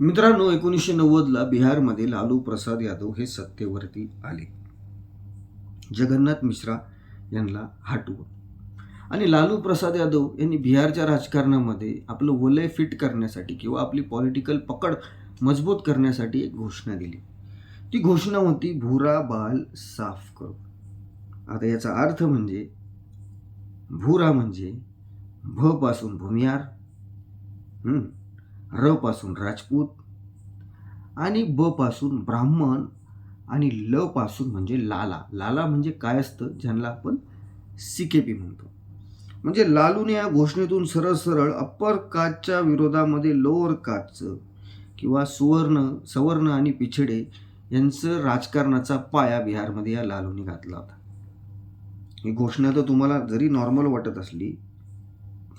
मित्रांनो एकोणीसशे नव्वदला बिहारमध्ये लालू प्रसाद यादव हे सत्तेवरती आले. जगन्नाथ मिश्रा यांना हटवून. आणि लालू प्रसाद यादव यांनी बिहारच्या राजकारणामध्ये आपलं वलय फिट करण्यासाठी किंवा आपली पॉलिटिकल पकड मजबूत करण्यासाठी एक घोषणा दिली. ती घोषणा होती भूरा बाल साफ करो. आता याचा अर्थ म्हणजे भूरा म्हणजे भ पासून भूमियार. र पासून राजपूत आणि ब पासून ब्राह्मण आणि ल पासून म्हणजे लाला. लाला म्हणजे काय असतं? ज्यांना आपण सिकेपी म्हणतो. म्हणजे लालूने या घोषणेतून सरळ सरळ अप्पर कास्टच्या विरोधामध्ये लोअर कास्टचं किंवा सुवर्ण सवर्ण आणि पिछडे यांचं राजकारणाचा पाया बिहारमध्ये या लालूने घातला होता. ही घोषणा तर तुम्हाला जरी नॉर्मल वाटत असली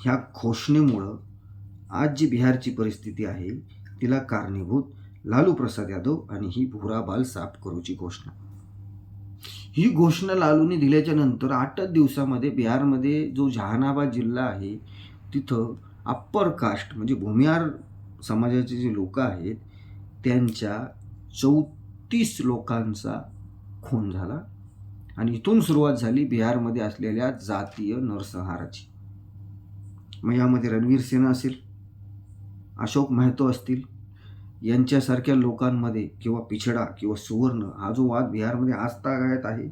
ह्या घोषणेमुळं आज जी बिहारची परिस्थिती आहे तिला कारणीभूत लालू प्रसाद यादव आणि ही भुरा बाल साफ करूची घोषणा. ही घोषणा लालूने दिल्याच्या नंतर आठच दिवसामध्ये बिहारमध्ये जो जहानाबाद जिल्हा आहे तिथं अप्पर कास्ट म्हणजे भूमिहार समाजाचे जे लोक आहेत त्यांच्या चौतीस लोकांचा खून झाला आणि इथून सुरुवात झाली बिहारमध्ये असलेल्या जातीय नरसंहाराची. मग यामध्ये रणवीर सिन्हा असेल अशोक महतो असतील यांच्यासारख्या लोकांमध्ये किंवा पिछडा किंवा सुवर्ण हा जो वाद बिहारमध्ये आजतागायत आहे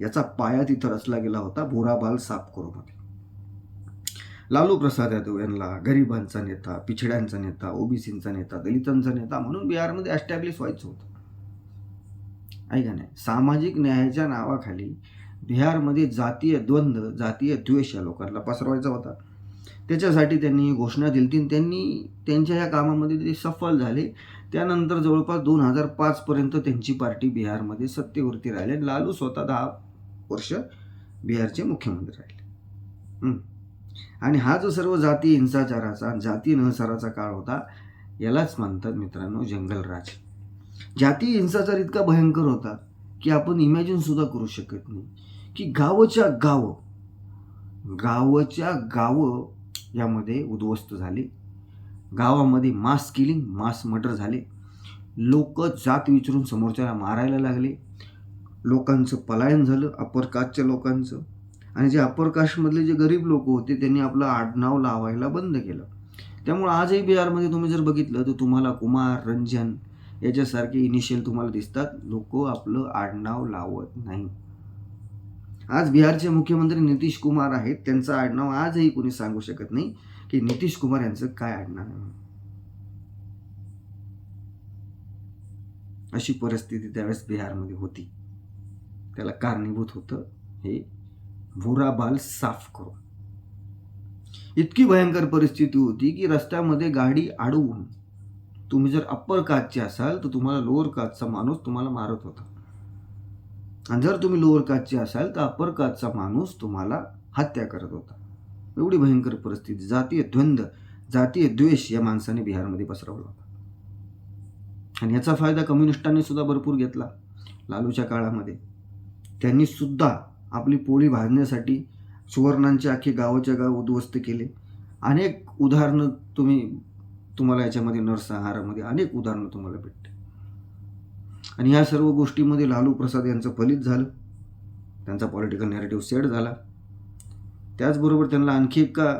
याचा पाया तिथं रचला गेला होता बोराबाल सापकोरमध्ये. लालू प्रसाद यादव यांना गरिबांचा नेता पिछड्यांचा नेता ओबीसींचा नेता दलितांचा नेता म्हणून बिहारमध्ये एस्टॅब्लिश व्हायचं होतं. ऐका नाही? सामाजिक न्यायाच्या नावाखाली बिहारमध्ये जातीय द्वंद्व जातीय द्वेष या लोकांना पसरवायचा होता. त्याच्यासाठी त्यांनी घोषणा दिली होती त्यांनी त्यांच्या या कामामध्ये ते सफल झाले. त्यानंतर जवळपास दोन हजार पाचपर्यंत त्यांची पार्टी बिहारमध्ये सत्तेवरती राहिली आणि लालू स्वतः दहा वर्ष बिहारचे मुख्यमंत्री राहिले. आणि हा जो सर्व जाती हिंसाचाराचा जाती नहसाराचा काळ होता यालाच म्हणतात मित्रांनो जंगलराज. जाती हिंसाचार इतका भयंकर होता की आपण इमॅजिनसुद्धा करू शकत नाही. की गावच्या गावं गावच्या गावं यामध्ये उद्ध्वस्त झाले. गावामध्ये मास किलिंग मास मर्डर झाले. लोक जात विचारून समोरच्याला मारायला लागले. लोकांचं पलायन झालं अपर कास्टच्या लोकांचं. आणि जे अपर कास्टमधले जे गरीब लोक होते त्यांनी आपलं आडनाव लावायला बंद केलं. त्यामुळे आजही बिहारमध्ये तुम्ही जर बघितलं तर तुम्हाला कुमार रंजन याच्यासारखे इनिशियल तुम्हाला दिसतात. लोक आपलं आडनाव लावत नाही आज बिहारचे मुख्यमंत्री नितीश कुमार आहेत. त्यांचं आडनाव आजही कोणी सांगू शकत नाही की नितीश कुमार यांचं काय आडनाव आहे. अशी परिस्थिती त्यावेळेस बिहारमध्ये होती. त्याला कारणीभूत होतं हे भुराबाल साफ करू इतकी भयंकर परिस्थिती होती की रस्त्यामध्ये गाडी अडवून तुम्ही जर अप्पर काचचे असाल तर तुम्हाला लोअर काचचा माणूस तुम्हाला मारत होता. आणि जर तुम्ही लोअर काचचे असाल तर अपर काचचा माणूस तुम्हाला हत्या करत होता. एवढी भयंकर परिस्थिती. जातीय द्वंद्व जातीय द्वेष या माणसाने बिहारमध्ये पसरवला होता. आणि याचा फायदा कम्युनिस्टांनी सुद्धा भरपूर घेतला लालूच्या काळामध्ये. त्यांनी सुद्धा आपली पोळी भाजण्यासाठी सुवर्णांचे अख्खे गावाच्या गाव उद्ध्वस्त केले. अनेक उदाहरणं तुम्ही तुम्हाला याच्यामध्ये नरसंहारामध्ये अनेक उदाहरणं तुम्हाला भेटते आणि ह्या सर्व गोष्टीमध्ये लालू प्रसाद यांचं फलित झालं. त्यांचा पॉलिटिकल नॅरेटिव्ह सेट झाला. त्याचबरोबर त्यांना आणखी एका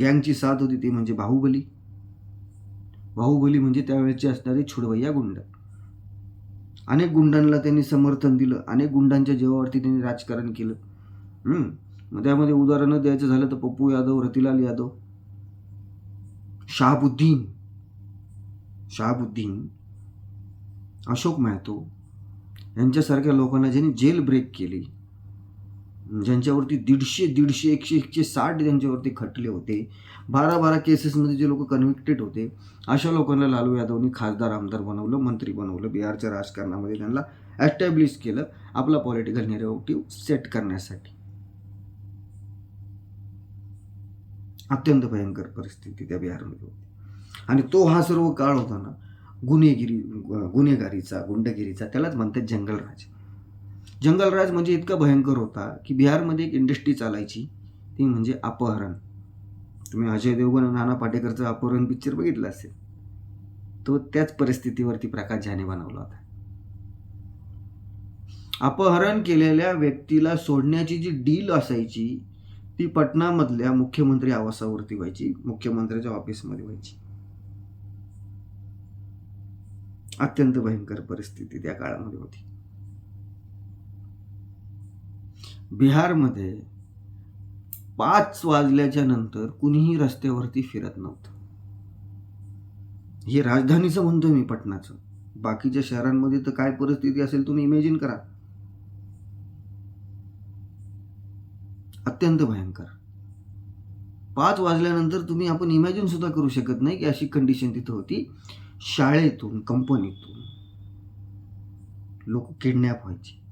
गँगची साथ होती ती म्हणजे बाहुबली. बाहुबली म्हणजे त्यावेळेचे असणारे छुडवय्या गुंड. अनेक गुंडांना त्यांनी समर्थन दिलं. अनेक गुंडांच्या जीवावरती त्यांनी राजकारण केलं. मग त्यामध्ये उदाहरणं द्यायचं झालं तर पप्पू यादव रतिलाल यादव शहाबुद्दीन. शहाबुद्दीन अशोक मेहतो यांच्यासारख्या लोकांना ज्यांनी जेल ब्रेक केली ज्यांच्यावरती दीडशे दीडशे एकशे एकशे साठ ज्यांच्यावरती खटले होते बारा बारा केसेसमध्ये जे लोक कन्व्हिक्टेड होते अशा लोकांना लालू यादवनी खासदार आमदार बनवलं मंत्री बनवलं बिहारच्या राजकारणामध्ये त्यांना ॲस्टॅब्लिश केलं आपला पॉलिटिकल नेरेटिव्ह सेट करण्यासाठी. अत्यंत भयंकर परिस्थिती त्या बिहारमध्ये होती. आणि तो हा सर्व काळ होता ना गुन्हेगिरी गुन्हेगारीचा गुंडगिरीचा त्यालाच म्हणतात जंगलराज. जंगलराज म्हणजे इतका भयंकर होता की बिहारमध्ये एक इंडस्ट्री चालायची ती म्हणजे अपहरण. तुम्ही अजय देवगण नाना पाटेकरचं अपहरण पिक्चर बघितलं असेल तो त्याच परिस्थितीवरती प्रकाश झाने बनवला होता. अपहरण केलेल्या व्यक्तीला सोडण्याची जी डील असायची ती पटनामधल्या मुख्यमंत्री आवासावरती व्हायची मुख्यमंत्र्याच्या ऑफिसमध्ये व्हायची. अत्यंत भयंकर परिस्थिती त्या काळामध्ये होती. बिहारमध्ये पाच वाजल्याच्या नंतर कुणीही रस्त्यावरती फिरत नव्हतं. हे राजधानीचं म्हणतो मी पटनाचं. बाकीच्या शहरांमध्ये तर काय परिस्थिती असेल तुम्ही इमॅजिन करा. अत्यंत भयंकर. पाच वाजल्यानंतर तुम्ही आपण इमॅजिन सुद्धा करू शकत नाही की अशी कंडिशन तिथं होती. शाळेतून कंपनीतून लोक किडनॅप व्हायचे.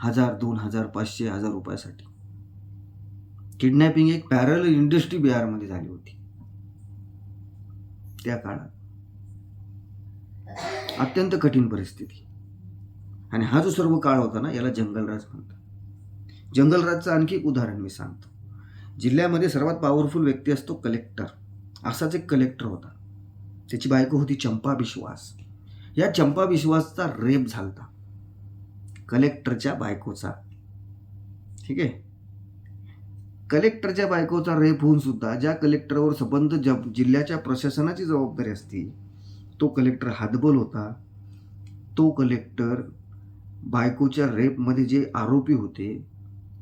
हजार दोन हजार पाचशे हजार रुपयासाठी. किडनॅपिंग एक पॅरल इंडस्ट्री बिहारमध्ये झाली होती. त्या काळात. अत्यंत कठीण परिस्थिती. आणि हा जो सर्व काळ होता ना याला जंगलराज म्हणतात. जंगलराजचं आणखी एक उदाहरण मी सांगतो. जिल्ह्यामध्ये सर्वात पॉवरफुल व्यक्ती असतो कलेक्टर असाच एक कलेक्टर होता. त्याची बायको होती चंपा विश्वास या चंपा विश्वासचा रेप झालता. कलेक्टरच्या बायकोचा. ठीक आहे? कलेक्टरच्या बायकोचा रेप होऊन सुद्धा ज्या कलेक्टरवर संबंध जब जिल्ह्याच्या प्रशासनाची जबाबदारी असती तो कलेक्टर हातबल होता. तो कलेक्टर बायकोच्या रेपमध्ये जे आरोपी होते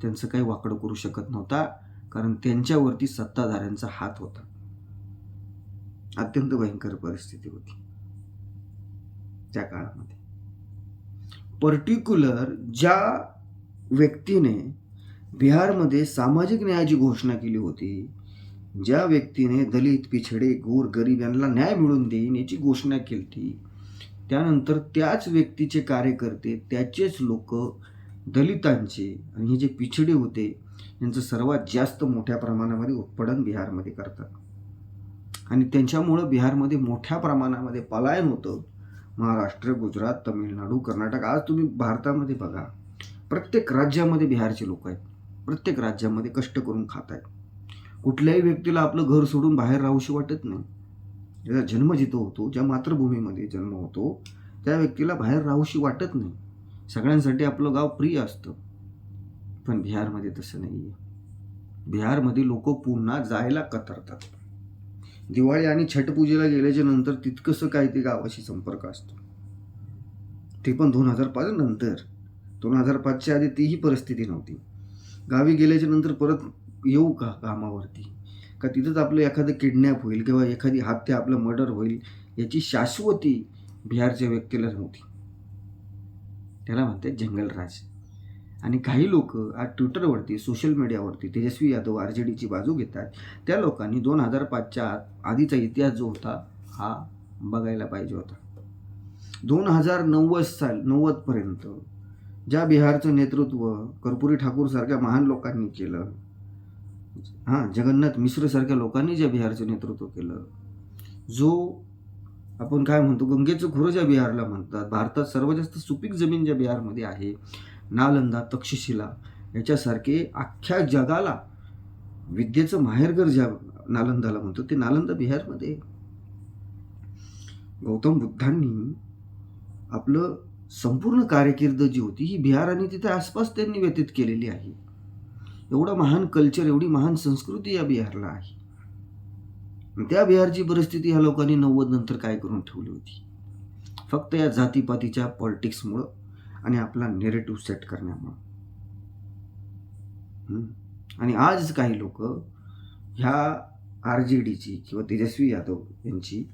त्यांचं काही वाकडं करू शकत नव्हता कारण त्यांच्यावरती सत्ताधाऱ्यांचा हात होता. अत्यंत भयंकर परिस्थिती होती. त्या काळामध्ये. पर्टिक्युलर ज्या व्यक्तीने बिहारमध्ये सामाजिक न्यायाची घोषणा केली होती ज्या व्यक्तीने दलित पिछडे गोर गरीब यांना न्याय मिळवून देईन याची घोषणा केली त्यानंतर त्याच व्यक्तीचे कार्यकर्ते त्याचेच लोक दलितांचे आणि हे जे पिछडे होते यांचं सर्वात जास्त मोठ्या प्रमाणामध्ये उत्पादन बिहारमध्ये करतात. आणि त्यांच्यामुळं बिहारमध्ये मोठ्या प्रमाणामध्ये पलायन होतं. महाराष्ट्र गुजरात तमिळनाडू कर्नाटक आज तुम्ही भारतामध्ये बघा प्रत्येक राज्यामध्ये बिहारचे लोक आहेत. प्रत्येक राज्यामध्ये कष्ट करून खात आहेत कुठल्याही व्यक्तीला आपलं घर सोडून बाहेर राहूशी वाटत नाही. ज्याचा जन्म जिथं होतो ज्या मातृभूमीमध्ये जन्म होतो त्या व्यक्तीला बाहेर राहूशी वाटत नाही. सगळ्यांसाठी आपलं गाव प्रिय असतं. पण बिहारमध्ये तसं नाही आहे बिहारमध्ये लोक पुन्हा जायला कतरतात. दिवाळी आणि छटपूजेला गेल्याच्यानंतर तितकंसं काय ते गावाशी संपर्क असतो. ते पण दोन हजार पाच नंतर. दोन हजार पाचच्या आधी तीही परिस्थिती नव्हती. गावी गेल्याच्यानंतर परत येऊ का कामावरती? का तिथंच आपलं एखादं किडनॅप होईल किंवा एखादी हत्या आपलं मर्डर होईल याची शाश्वती बिहारच्या व्यक्तीला नव्हती. त्याला म्हणतात जंगलराज. आणि काही लोक आज ट्विटरवरती सोशल मीडियावरती तेजस्वी यादव आर जे डीची बाजू घेतात. त्या लोकांनी दोन हजार पाचच्या आत आधीचा इतिहास जो होता हा बघायला पाहिजे होता. दोन हजार नव्वद साल नव्वदपर्यंत ज्या बिहारचं नेतृत्व कर्पुरी ठाकूरसारख्या महान लोकांनी केलं हां जगन्नाथ मिश्रसारख्या लोकांनी ज्या बिहारचं नेतृत्व केलं जो आपण काय म्हणतो गंगेचं खोरं ज्या बिहारला म्हणतात भारतात सर्वात जास्त सुपीक जमीन ज्या बिहारमध्ये आहे नालंदा तक्षशिला याच्यासारखे अख्ख्या जगाला विद्येचं माहेरघर ज्या नालंदाला म्हणतो ते नालंदा बिहारमध्ये गौतम बुद्धांनी आपलं संपूर्ण कार्यकीर्द जी होती ही बिहार आणि तिथे आसपास त्यांनी व्यतीत केलेली आहे. एवढं महान कल्चर एवढी महान संस्कृती या बिहारला आहे. त्या बिहारची परिस्थिती ह्या लोकांनी नव्वद नंतर काय करून ठेवली होती? फक्त या जातीपातीच्या पॉलिटिक्समुळं आणि आपला नेरेटिव्ह सेट करण्यामुळं. आणि आज काही लोक ह्या आर जे डीची किंवा तेजस्वी यादव यांची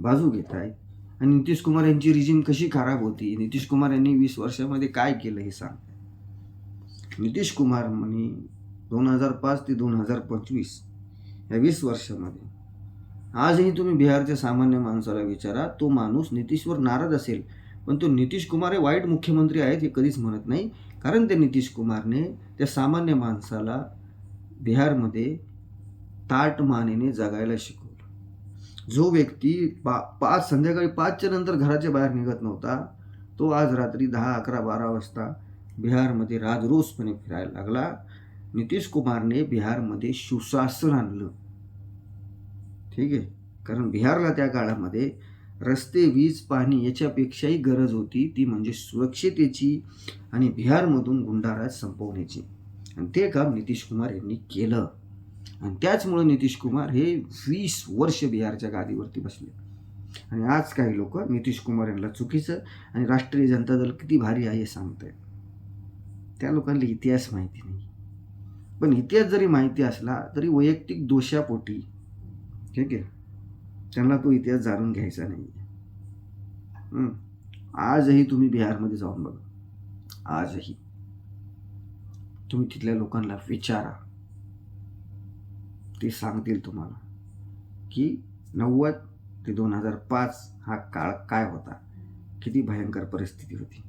बाजू घेत आहेत. आणि नितीश कुमार यांची रिजिम कशी खराब होती नितीश कुमार यांनी वीस वर्षामध्ये काय केलं हे सांग नितीश कुमार म्हणे दोन हजार पाच ते दोन हजार पंचवीस या वीस वर्षामध्ये आजही तुम्ही बिहारच्या सामान्य माणसाला विचारा तो माणूस नितीशवर नाराज असेल पण तो नितीश कुमार हे वाईट मुख्यमंत्री आहेत हे कधीच म्हणत नाही. कारण त्या नितीश कुमारने त्या सामान्य माणसाला बिहारमध्ये ताट मानेने जगायला शिकवलं. जो व्यक्ती पा पाच संध्याकाळी पाचच्या नंतर घराच्या बाहेर निघत नव्हता तो आज रात्री दहा अकरा बारा वाजता बिहारमध्ये राजरोसपणे फिरायला लागला. नितीश कुमारने बिहारमध्ये सुशासन आणलं. ठीक आहे? कारण बिहारला त्या काळामध्ये रस्ते वीज पाणी याच्यापेक्षाही गरज होती. ती म्हणजे सुरक्षितेची आणि बिहारमधून गुंडाराज संपवण्याची. आणि ते काम नितीश कुमार यांनी केलं. आणि त्याचमुळे नितीश कुमार हे वीस वर्ष बिहारच्या गादीवरती बसले. आणि आज काही लोक नितीश कुमार यांना चुकीचं आणि राष्ट्रीय जनता दल किती भारी आहे हे सांगत आहेत त्या लोकांना इतिहास माहिती नाही. पण इतिहास जरी माहिती असला तरी वैयक्तिक दोषापोटी. ठीक आहे? त्यांना तो इतिहास जाणून घ्यायचा नाही आजही तुम्ही बिहारमध्ये जाऊन बघा. आजही. तुम्ही तिथल्या लोकांना विचारा. ते सांगतील तुम्हाला की नव्वद ते दोन हजार पाच हा काळ काय होता? किती भयंकर परिस्थिती होती?